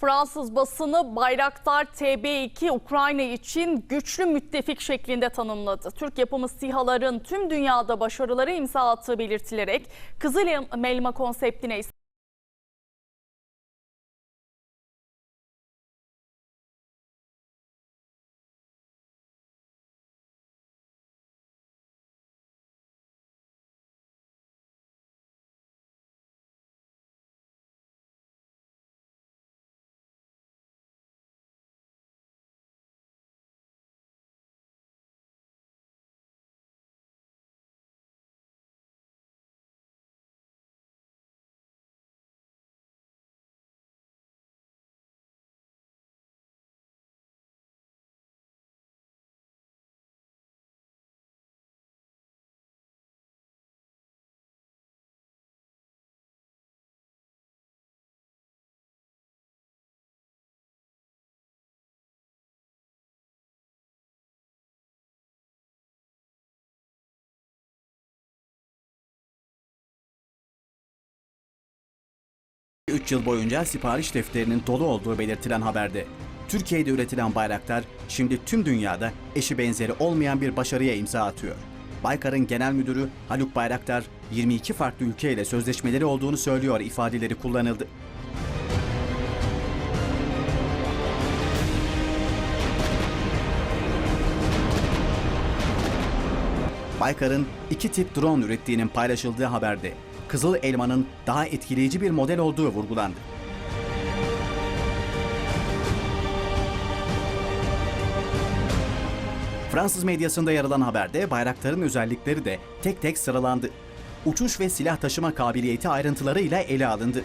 Fransız basını Bayraktar TB2 Ukrayna için güçlü müttefik şeklinde tanımladı. Türk yapımı SİHA'ların tüm dünyada başarıları imza attığı belirtilerek Kızıl Elma konseptine ise Üç yıl boyunca sipariş defterinin dolu olduğu belirtilen haberde Türkiye'de üretilen bayraktar şimdi tüm dünyada eşi benzeri olmayan bir başarıya imza atıyor. Baykar'ın genel müdürü Haluk Bayraktar 22 farklı ülkeyle sözleşmeleri olduğunu söylüyor ifadeleri kullanıldı. Baykar'ın iki tip drone ürettiğinin paylaşıldığı haberde Kızıl Elma'nın daha etkileyici bir model olduğu vurgulandı. Fransız medyasında yer alan haberde bayraktarın özellikleri de tek tek sıralandı. Uçuş ve silah taşıma kabiliyeti ayrıntılarıyla ele alındı.